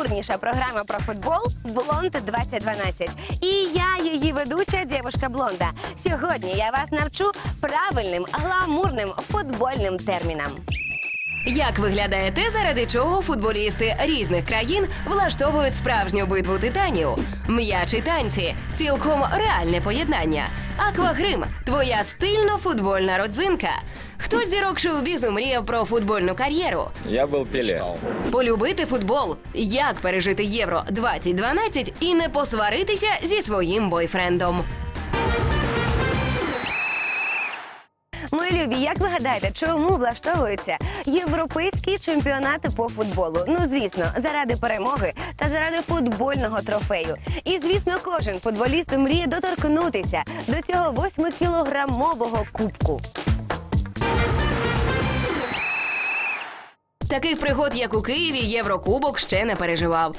найгламурніша програма про футбол Блонд 2012. І я, її ведуча дівушка Блонда. Сьогодні я вас навчу правильним гламурним футбольним термінам. Як виглядає те, заради чого футболісти різних країн влаштовують справжню битву титанів? М'яч і танці цілком реальне поєднання. Аквагрим твоя стильно футбольна родзинка. Хто з зірок шоу-бізу мріяв про футбольну кар'єру? Я был Пеле. Полюбити футбол, як пережити Євро 2012 і не посваритися зі своїм бойфрендом. Мої любі, як ви гадаєте, чому влаштовуються європейські чемпіонати по футболу? Ну звісно, заради перемоги та заради футбольного трофею. І звісно, кожен футболіст мріє доторкнутися до цього восьмикілограмового кубку. Таких пригод, як у Києві, Єврокубок ще не переживав.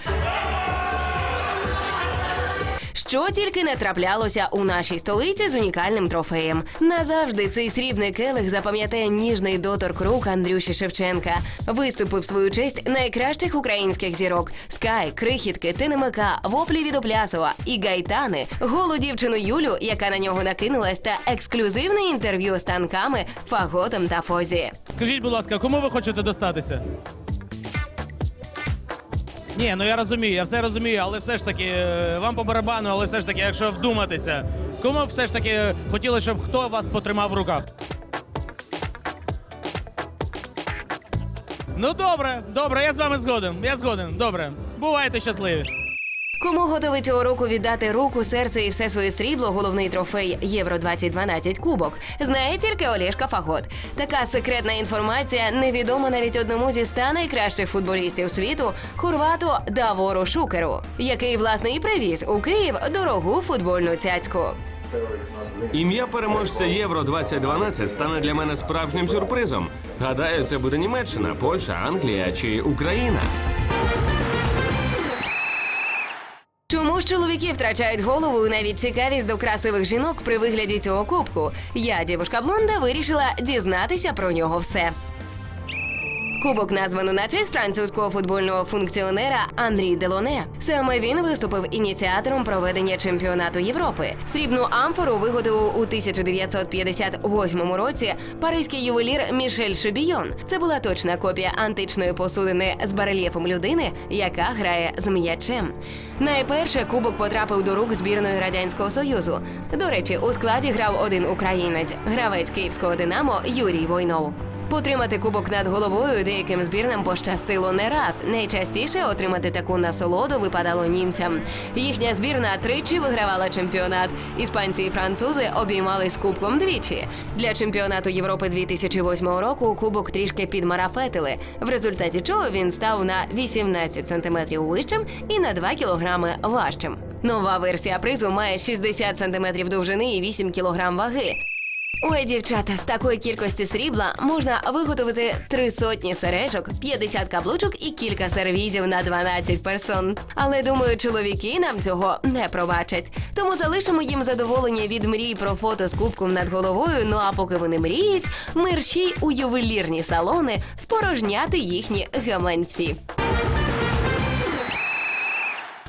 Що тільки не траплялося у нашій столиці з унікальним трофеєм. Назавжди цей срібний келих запам'ятає ніжний доторк рук Андрюші Шевченка. Виступив свою честь найкращих українських зірок: Скай, крихітки, ТНМК, воплі від Оплясова і Гайтани, голу дівчину Юлю, яка на нього накинулась, та ексклюзивне інтерв'ю з танками, фаготом та фозі. Скажіть, будь ласка, кому ви хочете достатися? Ні, ну я розумію, я все розумію, але все ж таки е, вам по барабану, але все ж таки, якщо вдуматися, кому все ж таки хотіли, щоб хто вас потримав в руках? Ну добре, добре, я з вами згоден. Я згоден. Добре. Бувайте щасливі. Кому готовий цього року віддати руку, серце і все своє срібло, головний трофей Євро 2012 Кубок, знає тільки Олєшка Фагот. Така секретна інформація невідома навіть одному зі ста найкращих футболістів світу хорвату Давору Шукеру, який власне і привіз у Київ дорогу футбольну цяцьку. Ім'я переможця Євро 2012 стане для мене справжнім сюрпризом. Гадаю, це буде Німеччина, Польща, Англія чи Україна. Чому ж чоловіки втрачають голову і навіть цікавість до красивих жінок при вигляді цього кубку? Я, дівушка блонда, вирішила дізнатися про нього все. Кубок названо на честь французького футбольного функціонера Андрій Делоне. Саме він виступив ініціатором проведення чемпіонату Європи. Срібну амфору виготовив у 1958 році паризький ювелір Мішель Шебійон. Це була точна копія античної посудини з барельєфом людини, яка грає з м'ячем. Найперше кубок потрапив до рук збірної радянського союзу. До речі, у складі грав один українець, гравець київського динамо Юрій Войнов. Потримати кубок над головою деяким збірнам пощастило не раз. Найчастіше отримати таку насолоду випадало німцям. Їхня збірна тричі вигравала чемпіонат. Іспанці і французи обіймались кубком двічі. Для чемпіонату Європи 2008 року кубок трішки підмарафетили, в результаті чого він став на 18 сантиметрів вищим і на 2 кілограми важчим. Нова версія призу має 60 сантиметрів довжини і 8 кілограм ваги. Ой, дівчата, з такої кількості срібла можна виготовити три сотні сережок, 50 каблучок і кілька сервізів на 12 персон. Але думаю, чоловіки нам цього не пробачать. Тому залишимо їм задоволення від мрій про фото з кубком над головою. Ну а поки вони мріють, мерщій у ювелірні салони спорожняти їхні гаманці.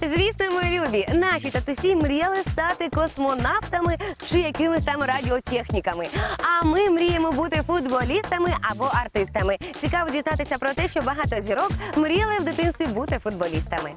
Звісно, мої любі, наші татусі мріяли стати космонавтами чи якимись там радіотехніками. А ми мріємо бути футболістами або артистами. Цікаво дізнатися про те, що багато зірок мріяли в дитинстві бути футболістами.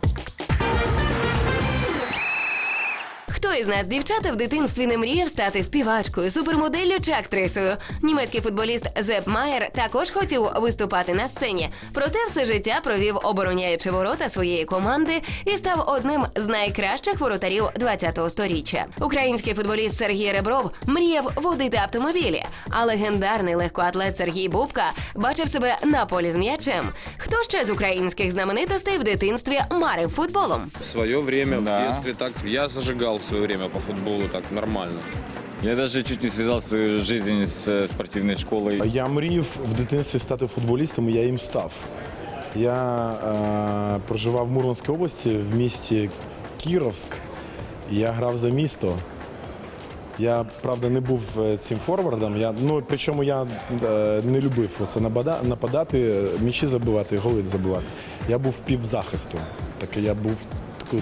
Хто із нас, дівчата, в дитинстві не мріяв стати співачкою, супермоделлю чи актрисою? Німецький футболіст Зеп Майер також хотів виступати на сцені, проте все життя провів обороняючи ворота своєї команди і став одним з найкращих воротарів 20-го сторіччя. Український футболіст Сергій Ребров мріяв водити автомобілі, а легендарний легкоатлет Сергій Бубка бачив себе на полі з м'ячем. Хто ще з українських знаменитостей в дитинстві марив футболом? В свое время, Да. в детстве так, я зажигал в свое время по футболу так нормально. Я даже чуть не связал свою жизнь с э, спортивной школой. Я мріяв в дитинстві стати футболістом, і я їм став. Я е, проживав в Мурманській області в місті Кіровськ. Я грав за місто. Я правда не був е, цим форвардом. Я ну причому я е, не любив оце нападати, м'ячі забивати, голи забивати. Я був півзахисту. Так я був таку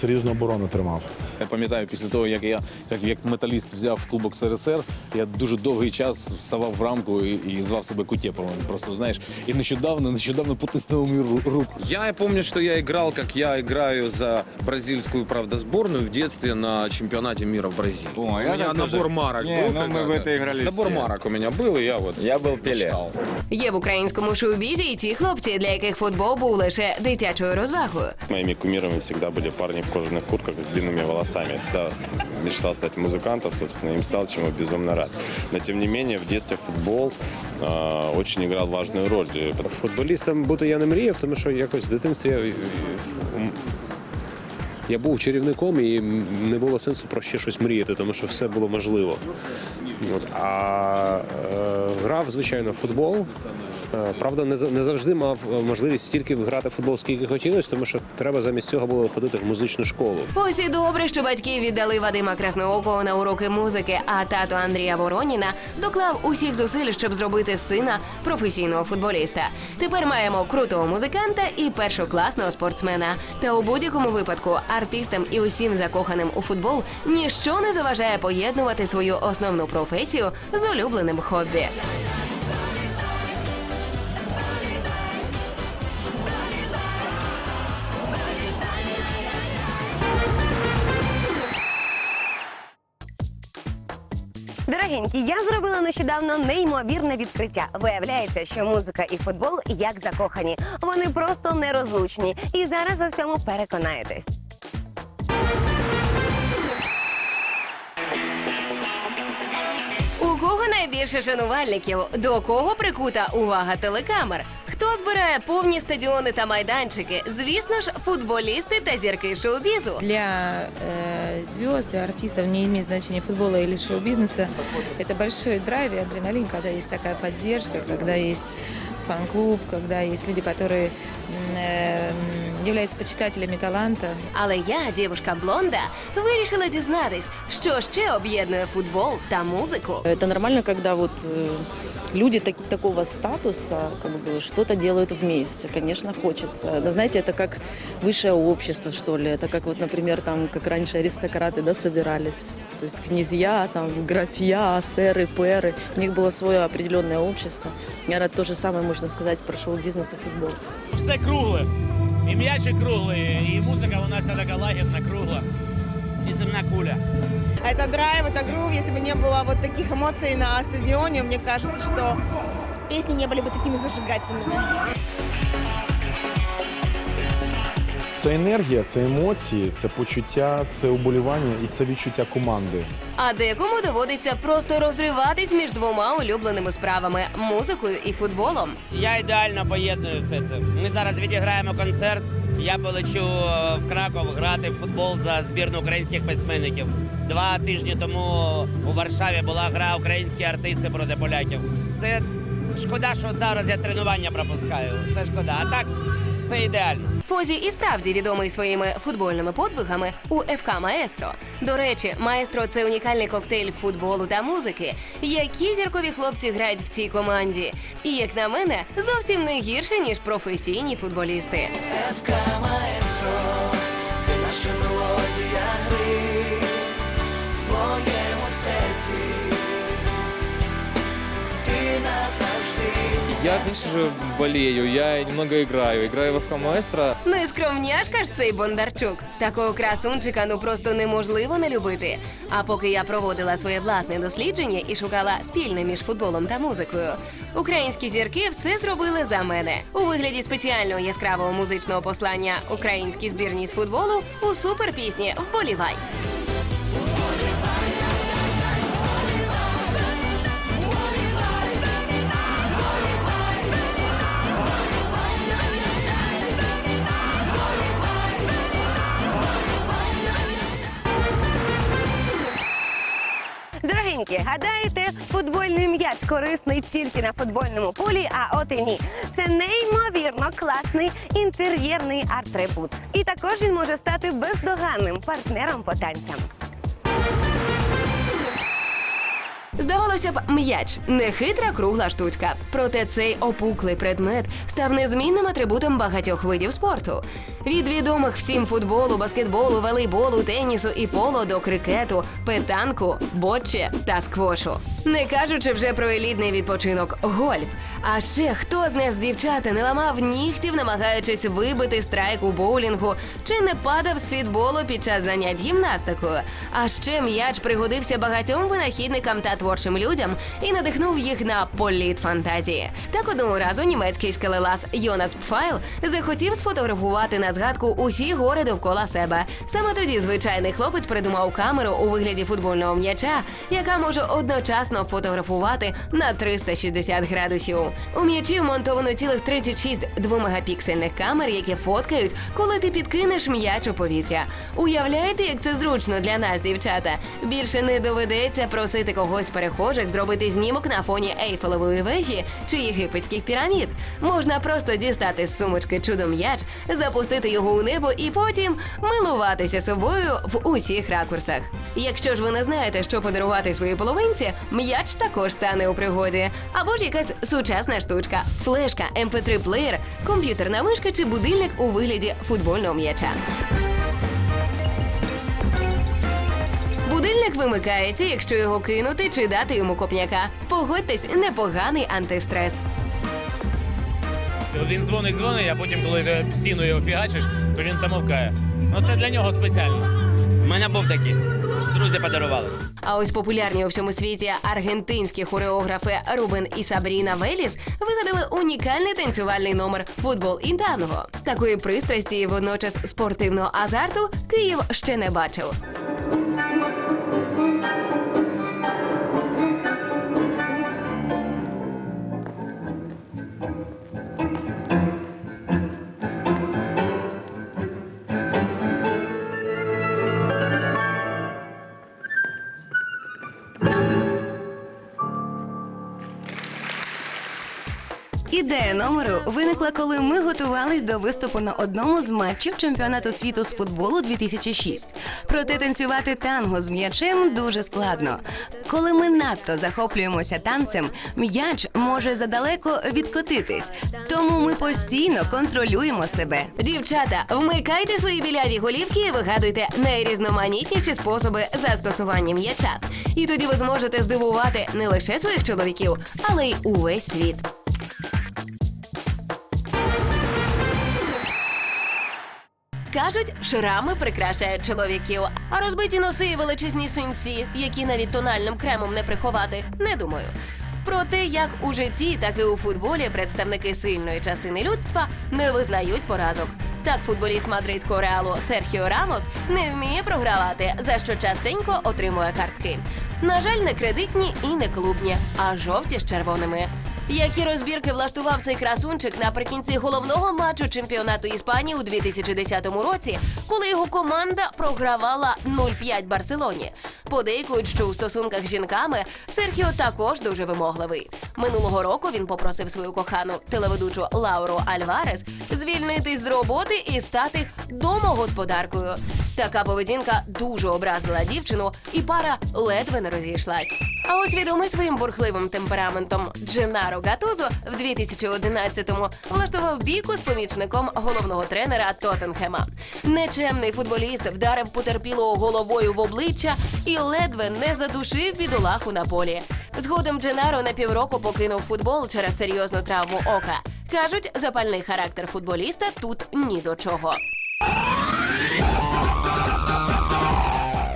серйозну оборону тримав. Я пам'ятаю, після того, як я як, як металіст взяв Кубок СРСР, я дуже довгий час вставав в рамку і, і звав себе Кутєповим. Просто знаєш, і нещодавно, нещодавно потиснув мою ру- руку. Я помню, что я играл, как я играю за бразильскую, правда, сборную в детстве на чемпионате мира в Бразилии. О, у я меня там набор тоже. марок Не, был. ну, мы когда- в это играли Набор все. марок у меня был, и я вот Я был Пеле. мечтал. Є в українському шоу-бізі і ті хлопці, для яких футбол був лише дитячою розвагою. Моими кумирами всегда были парни в кожаных куртках с длинными волосами. Я всегда мечтал стать музыкантом, собственно, им стал, чему безумно рад. Но, тем не менее, в детстве футбол э, очень играл важную роль. Э, Футболістом бути я не мріяв, тому що якось в дитинстві я, м, я був чарівником і не було сенсу про ще щось мріяти, тому що все було можливо. От. А е, грав, звичайно, в футбол. Е, Правда, не, за- не завжди мав е, можливість стільки грати в футбол, скільки хотілося, тому що треба замість цього було ходити в музичну школу. Ось і добре, що батьки віддали Вадима Красноокого на уроки музики, а тато Андрія Вороніна доклав усіх зусиль, щоб зробити сина професійного футболіста. Тепер маємо крутого музиканта і першокласного спортсмена. Та у будь-якому випадку артистам і усім закоханим у футбол ніщо не заважає поєднувати свою основну професію з улюбленим хобі. Дорогенькі, я зробила нещодавно неймовірне відкриття. Виявляється, що музика і футбол як закохані. Вони просто нерозлучні. І зараз ви в цьому переконаєтесь. У кого найбільше шанувальників? До кого прикута увага телекамер? Хто збирає повні стадіони та майданчики? Звісно ж, футболісти та зірки шоу-бізу. Для э, звезд и артистов не имеет значения футбола или шоу-бизнеса. Это большой драйв и адреналин, когда есть такая поддержка, когда есть фан-клуб, когда есть люди, которые м, э, м, являются почитателями таланта. Але я, дівушка блонда, вирішила дізнатись, що ще об'єднує футбол та музику. Это нормально, когда вот э, люди так- такого статуса как бы что-то делают вместе. Конечно, хочется. Но знаете, это как высшее общество, что ли. Это как вот, например, там, как раньше аристократы, да, собирались. То есть князья, там, графья, сэры, пэры. У них было свое определенное общество. Наверное, то же самое можно сказать про шоу-бизнес и футбол. Все кругле. І м'ячик круглий, і музика вона вся така лагідна, кругла. І земна куля. Это драйв, это грув. Если бы не было вот таких эмоций на стадионе, мне кажется, что песни не были бы такими зажигательными. Це енергія, це емоції, це почуття, це уболівання і це відчуття команди. А декому доводиться просто розриватись між двома улюбленими справами музикою і футболом. Я ідеально поєдную все це. Ми зараз відіграємо концерт. Я полечу е, в Краков грати в футбол за збірну українських письменників. Два тижні тому у Варшаві була гра українські артисти проти поляків. Це шкода, що зараз я тренування пропускаю. Це шкода. А так це ідеально. Фозі і справді відомий своїми футбольними подвигами у ФК Маестро. До речі, маестро це унікальний коктейль футболу та музики. Які зіркові хлопці грають в цій команді? І як на мене, зовсім не гірше ніж професійні футболісти. Я, же, болею, я немного играю. Играю в ФК Маэстро. Ну і скромняшка ж цей Бондарчук. Такого красунчика ну просто неможливо не любити. А поки я проводила своє власне дослідження і шукала спільне між футболом та музикою, українські зірки все зробили за мене у вигляді спеціального яскравого музичного послання українській збірній з футболу у суперпісні Вболівай. Дорогенькі, гадаєте, футбольний м'яч корисний тільки на футбольному полі, а от і ні. Це неймовірно класний інтер'єрний арт-трибут. І також він може стати бездоганним партнером по танцям. Здавалося б, м'яч не хитра кругла штучка. Проте цей опуклий предмет став незмінним атрибутом багатьох видів спорту. Від відомих всім футболу, баскетболу, волейболу, тенісу і поло до крикету, петанку, боче та сквошу. Не кажучи вже про елітний відпочинок гольф. А ще хто з нас дівчата не ламав нігтів, намагаючись вибити страйк у боулінгу, чи не падав з фітболу під час занять гімнастикою. А ще м'яч пригодився багатьом винахідникам та творчим людям і надихнув їх на політ фантазії. Так одного разу німецький скелелаз Йонас Пфайл захотів сфотографувати на згадку усі гори довкола себе. Саме тоді звичайний хлопець придумав камеру у вигляді футбольного м'яча, яка може одночасно фотографувати на 360 градусів. У м'ячі вмонтовано цілих 36 двомегапіксельних камер, які фоткають, коли ти підкинеш м'яч у повітря. Уявляєте, як це зручно для нас, дівчата? Більше не доведеться просити когось перехожих зробити знімок на фоні Ейфелевої вежі чи єгипетських пірамід. Можна просто дістати з сумочки чудо м'яч, запустити його у небо і потім милуватися собою в усіх ракурсах. Якщо ж ви не знаєте, що подарувати своїй половинці, м'яч також стане у пригоді. Або ж якась сучасна штучка, флешка, mp3 плеєр, комп'ютерна мишка чи будильник у вигляді футбольного м'яча. Будильник вимикається, якщо його кинути чи дати йому копняка. Погодьтесь, непоганий антистрес. Він дзвонить, дзвонить, а потім, коли ти стіну його фігачиш, то він замовкає. Ну це для нього спеціально. У мене був такий. Друзі подарували. А ось популярні у всьому світі аргентинські хореографи Рубен і Сабріна Веліс вигадали унікальний танцювальний номер футбол і танго. Такої пристрасті і водночас спортивного азарту Київ ще не бачив. Ідея номеру виникла, коли ми готувались до виступу на одному з матчів чемпіонату світу з футболу 2006. Проте танцювати танго з м'ячем дуже складно. Коли ми надто захоплюємося танцем, м'яч може задалеко відкотитись. Тому ми постійно контролюємо себе. Дівчата, вмикайте свої біляві голівки і вигадуйте найрізноманітніші способи застосування м'яча. І тоді ви зможете здивувати не лише своїх чоловіків, але й увесь світ. Кажуть, шрами прикрашають чоловіків, а розбиті носи і величезні синці, які навіть тональним кремом не приховати, не думаю. Про те, як у житті, так і у футболі представники сильної частини людства не визнають поразок. Так, футболіст мадридського реалу Серхіо Рамос не вміє програвати, за що частенько отримує картки. На жаль, не кредитні і не клубні, а жовті з червоними. Які розбірки влаштував цей красунчик наприкінці головного матчу чемпіонату Іспанії у 2010 році, коли його команда програвала 0-5 Барселоні. Подейкують, що у стосунках з жінками Серхіо також дуже вимогливий. Минулого року він попросив свою кохану телеведучу Лауру Альварес звільнитись з роботи і стати домогосподаркою. Така поведінка дуже образила дівчину, і пара ледве не розійшлась. А ось відомий своїм бурхливим темпераментом Дженаро Гатузо в 2011-му влаштував бійку з помічником головного тренера Тоттенхема. Нечемний футболіст вдарив потерпілого головою в обличчя і ледве не задушив бідолаху на полі. Згодом Дженаро на півроку покинув футбол через серйозну травму ока. Кажуть, запальний характер футболіста тут ні до чого.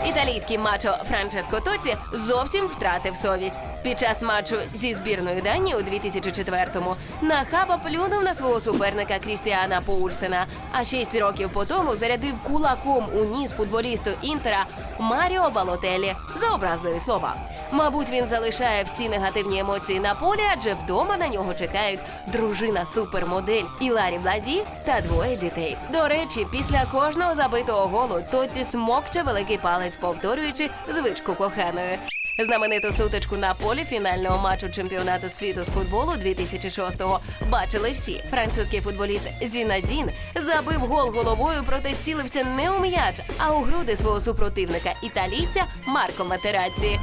Італійський мачо Франческо Тотті зовсім втратив совість. Під час матчу зі збірною Данії у 2004-му нахаба плюнув на свого суперника Крістіана Поульсена. А шість років по тому зарядив кулаком у ніс футболісту Інтера Маріо Балотелі за образливі слова. Мабуть, він залишає всі негативні емоції на полі, адже вдома на нього чекають дружина супермодель Іларі Блазі та двоє дітей. До речі, після кожного забитого голу Тотті смокче великий палець, повторюючи звичку коханої. Знамениту сутичку на полі фінального матчу чемпіонату світу з футболу 2006-го бачили всі. Французький футболіст Зінадін забив гол головою, проте цілився не у м'яч, а у груди свого супротивника італійця Марко Матераці.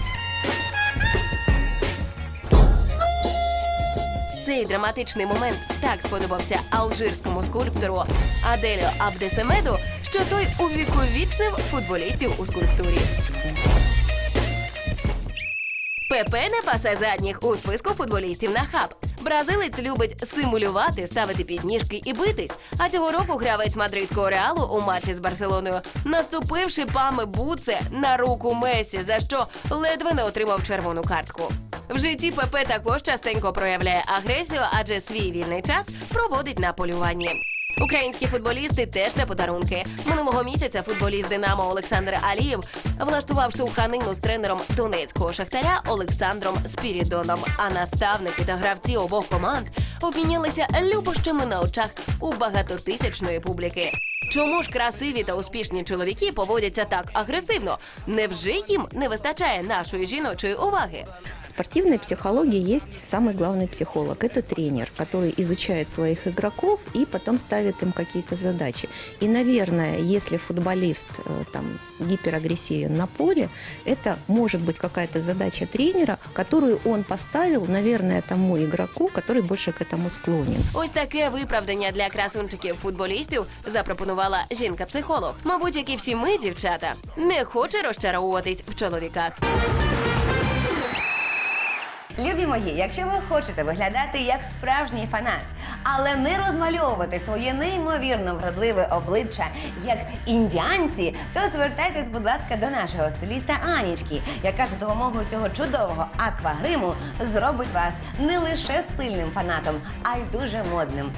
Цей драматичний момент так сподобався алжирському скульптору Аделю Абдесемеду, що той увіковічнив футболістів у скульптурі. ПП не пасе задніх у списку футболістів на хаб. Бразилець любить симулювати, ставити підніжки і битись. А цього року гравець мадридського реалу у матчі з Барселоною, наступивши пами буце на руку Месі, за що ледве не отримав червону картку. В житті ПП також частенько проявляє агресію, адже свій вільний час проводить на полюванні. Українські футболісти теж не подарунки. Минулого місяця футболіст Динамо Олександр Алієв влаштував штовханину з тренером донецького шахтаря Олександром Спірідоном. А наставники та гравці обох команд обмінялися любощами на очах у багатотисячної публіки. Чому ж красиві та успішні чоловіки поводяться так агресивно? Невже їм не вистачає нашої жіночої уваги? В спортивной психологии есть самый главный психолог. Это тренер, который изучает своих игроков и потом ставит им какие-то задачи. И, наверное, если футболист э, там гиперагрессивен на поле, это может быть какая-то задача тренера, которую он поставил, наверное, тому игроку, который больше к этому склонен. Ось таке виправдання для красунчиків футболістів запропонувала жінка-психолог. Мабуть, як і всі ми, дівчата, не хоче розчаровуватись в чоловіках. Любі мої, якщо ви хочете виглядати як справжній фанат, але не розмальовувати своє неймовірно вродливе обличчя як індіанці, то звертайтесь, будь ласка, до нашого стиліста Анічки, яка за допомогою цього чудового аквагриму зробить вас не лише стильним фанатом, а й дуже модним.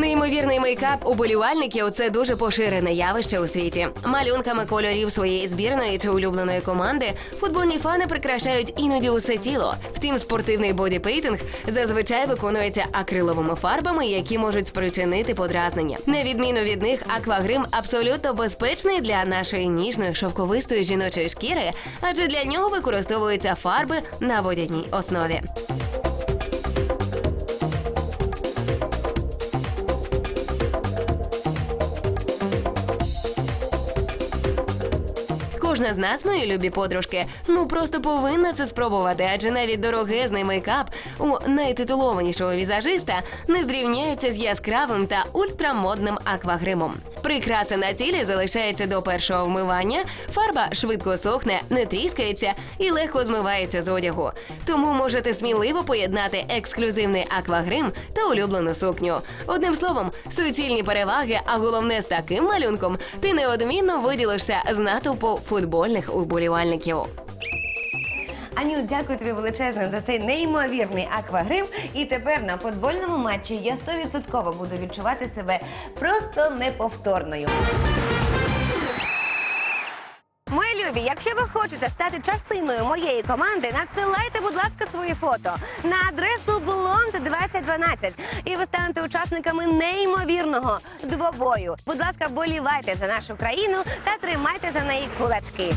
Неймовірний мейкап уболівальників це дуже поширене явище у світі. Малюнками кольорів своєї збірної чи улюбленої команди футбольні фани прикрашають іноді усе тіло. Втім, спортивний бодіпейтинг зазвичай виконується акриловими фарбами, які можуть спричинити подразнення. На відміну від них, аквагрим абсолютно безпечний для нашої ніжної шовковистої жіночої шкіри, адже для нього використовуються фарби на водяній основі. Кожна з нас, мої любі подружки, ну просто повинна це спробувати, адже навіть дорогезний мейкап у найтитулованішого візажиста не зрівняється з яскравим та ультрамодним аквагримом. Прикраса на тілі залишається до першого вмивання, фарба швидко сохне, не тріскається і легко змивається з одягу. Тому можете сміливо поєднати ексклюзивний аквагрим та улюблену сукню. Одним словом, суцільні переваги, а головне з таким малюнком ти неодмінно виділишся з натовпу футбольних уболівальників. Аню, дякую тобі величезно за цей неймовірний аквагрим. І тепер на футбольному матчі я стовідсотково буду відчувати себе просто неповторною. Мої любі, якщо ви хочете стати частиною моєї команди, надсилайте, будь ласка, свої фото на адресу Blond 2012 і ви станете учасниками неймовірного двобою. Будь ласка, болівайте за нашу країну та тримайте за неї кулачки.